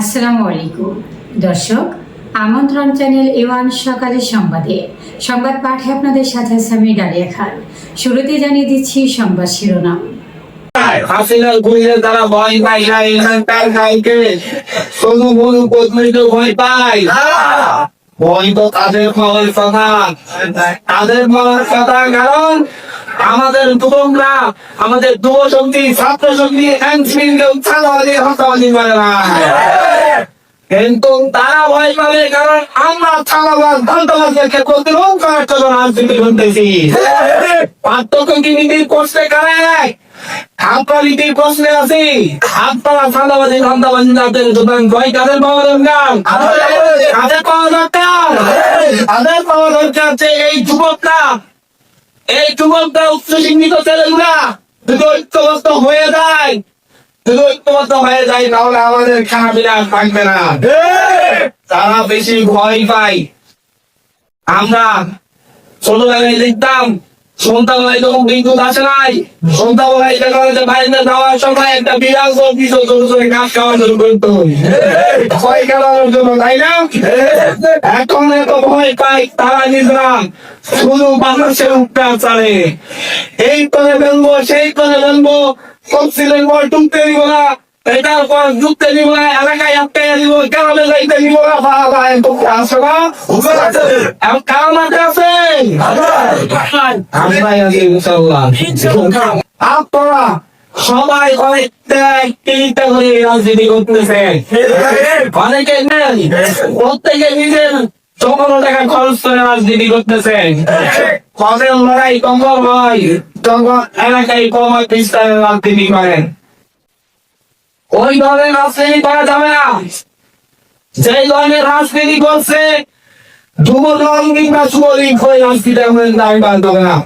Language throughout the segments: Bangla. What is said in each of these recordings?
আসসালামু আলাইকুম। দর্শক, আমন্ত্রণ চ্যানেল এওয়ান সকালের সংবাদে। সংবাদ পাঠে আপনাদের সাথে আছে আমি ডালিয়া খান। শুরুতে জানিয়ে দিচ্ছি সংবাদ শিরোনাম। হাসিনার গুলিতে তারা ভয় পায় না এখানকার কাউকে শুধু বলু কর্মীকে ভয় পায় ভয় তো তাদের পাওয়ার কথা তাদের পাওয়ার কথা কারণ। আমাদের যুবকরা, আমাদের যুব শক্তি ছাত্র শক্তি কিন্তু তারা ভয় পাবে কারণ আমরা ছাড়াবাদ ধান্দাবাদকে প্রতিরোধ করার জন্য রাজনীতি করতেছি। পার্থক্য কি পাওয়া পাওয়া পাওয়া এই যুবকরা এই যুবকরা উচ্চ শিক্ষিত ছেলেগুলা যদি ঐক্যবদ্ধ হয়ে যায় যদি ঐক্যবদ্ধ হয়ে যায় তাহলে আমাদের খানাপিনা থাকবে না। তারা বেশি ভয় পায়। আমরা ছোটবেলায় দেখতাম সন্ধ্যাবেলায় যখন বিদ্যুৎ আসে নাই সন্ধ্যাবেলায় দেখা যাচ্ছে বাইরে যাওয়ার সময় একটা বিড়াল ছোট ছোট ঘাস খাওয়া শুরু করতো ভয় খেলানোর জন্য তাই না? এখন এত ভয় পাই তারা নিজেরা। শুধু মানুষের উপকার চালে। এই করে বলব সেই করে বলব তফসিলের পর টুকতে দিব না। এটার পর ঢুকতে দিব না। এলাকায় আটকে দিব গ্রামে যাইতে দিব না। না এখন কার মাঠে আছে? আমরাই আছি ইনশাল্লাহ আপনারা সবাই অনেকটা করে রাজনীতি করতেছে অনেকে নেই প্রত্যেকে নিজের চোখনো টাকা খরচ করে রাজনীতি করতেছে কবে লড়াই কখন হয় তখন এলাকায় কমার বিস্তারে রাজনীতি করেন। ওই ধরনের রাজনীতি করা যাবে না। যে ধরনের রাজনীতি করছে যুব দল কিংবা যুবলীগ হয়ে রাজনীতি আমাদের দাবি বাঁধতে না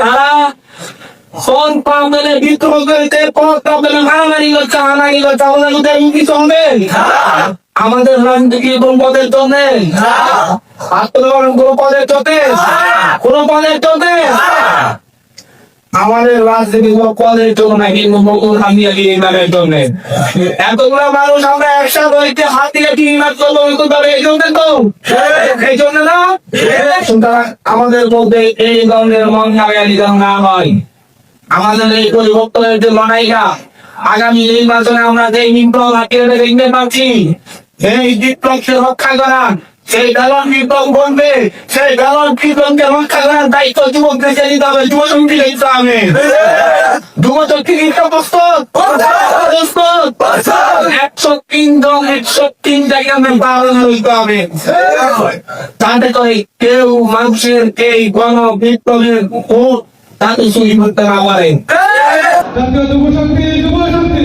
তারা আমাদের চলবে আমাদের রাজনীতি কোন পদের আত্মগ্রহণ কোন পদের কোন পদের চলতে আমাদের রাজনীতি পদের জন্য না, কিন্তু মকুল হামিয়া এতগুলো মানুষ আমরা একসাথে হইতে হাত দিয়ে কি চলবো হয়তো তবে এই জন্য তো। এই জন্য না? আমাদের মধ্যে এই ধরনের মন না হয় আমাদের এই পরিবর্তনের যে লড়াইটা আগামী মাসে আমরা যে বিপ্লব হাতিয়ে দেখতে পাচ্ছি এই বিপ্লবকে রক্ষা করা সেই বেলন বিপ্লব বলবে সেই বেলন বিপ্লবকে রক্ষা করার দায়িত্ব যুবকদেরকে নিতে হবে, যুব শক্তি নিতে হবে। যুব শক্তি নিতে প্রস্তুত? একশো তিন জন একশো তিন জায়গায় তাতে কেউ মানুষের এই গণ বিপ্লবের ভোট তাতে চুরি করতে না পারে জাতীয় যুব শক্তি যুব শক্তি